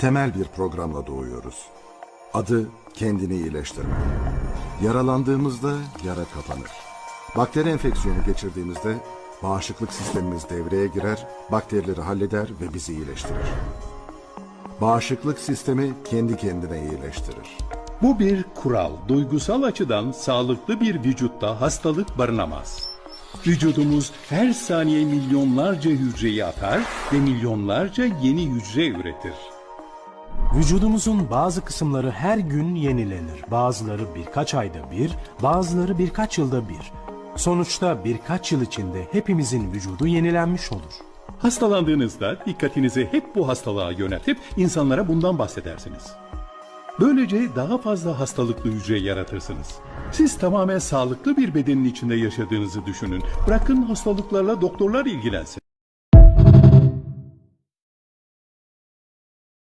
temel bir programla doğuyoruz. Adı kendini iyileştirme. Yaralandığımızda yara kapanır. Bakteri enfeksiyonu geçirdiğimizde bağışıklık sistemimiz devreye girer, bakterileri halleder ve bizi iyileştirir. Bağışıklık sistemi kendi kendine iyileştirir. Bu bir kural. Duygusal açıdan sağlıklı bir vücutta hastalık barınamaz. Vücudumuz her saniye milyonlarca hücreyi atar ve milyonlarca yeni hücre üretir. Vücudumuzun bazı kısımları her gün yenilenir. Bazıları birkaç ayda bir, bazıları birkaç yılda bir. Sonuçta birkaç yıl içinde hepimizin vücudu yenilenmiş olur. Hastalandığınızda dikkatinizi hep bu hastalığa yöneltip insanlara bundan bahsedersiniz. Böylece daha fazla hastalıklı hücre yaratırsınız. Siz tamamen sağlıklı bir bedenin içinde yaşadığınızı düşünün. Bırakın hastalıklarla doktorlar ilgilensin.